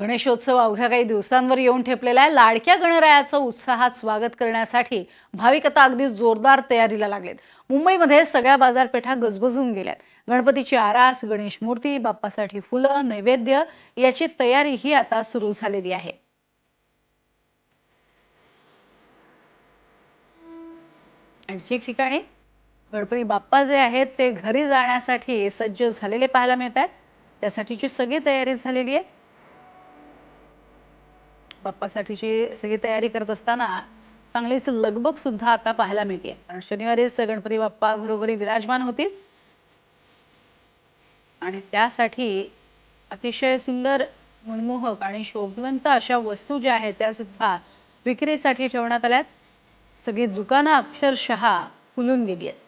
गणेशोत्सव अवघ्या काही दिवसांवर येऊन ठेपलेला आहे. लाडक्या गणरायाचं उत्साहात स्वागत करण्यासाठी भाविक आता अगदी जोरदार तयारीला लागलेत. मुंबईमध्ये सगळ्या बाजारपेठा गजबजून गेल्यात. गणपतीची आरास गणेश मूर्ती बाप्पासाठी फुलं नैवेद्य याची तयारी ही आता सुरू झालेली आहे. आणखी एक ठिकाणी गणपती बाप्पा जे आहेत ते घरी जाण्यासाठी सज्ज झालेले पाहायला मिळत आहेत. त्यासाठीची सगळी तयारी झालेली आहे. बाप्पासाठीची सगळी तयारी करत असताना चांगलीच लगबग सुद्धा आता पाहायला मिळते. कारण शनिवारीच गणपती बाप्पा घरोघरी विराजमान होतील. आणि त्यासाठी अतिशय सुंदर मनमोहक आणि शोभवंत अशा वस्तू ज्या आहेत त्या सुद्धा विक्रीसाठी ठेवण्यात आल्यात. सगळी दुकानं अक्षरशः फुलून गेली आहेत.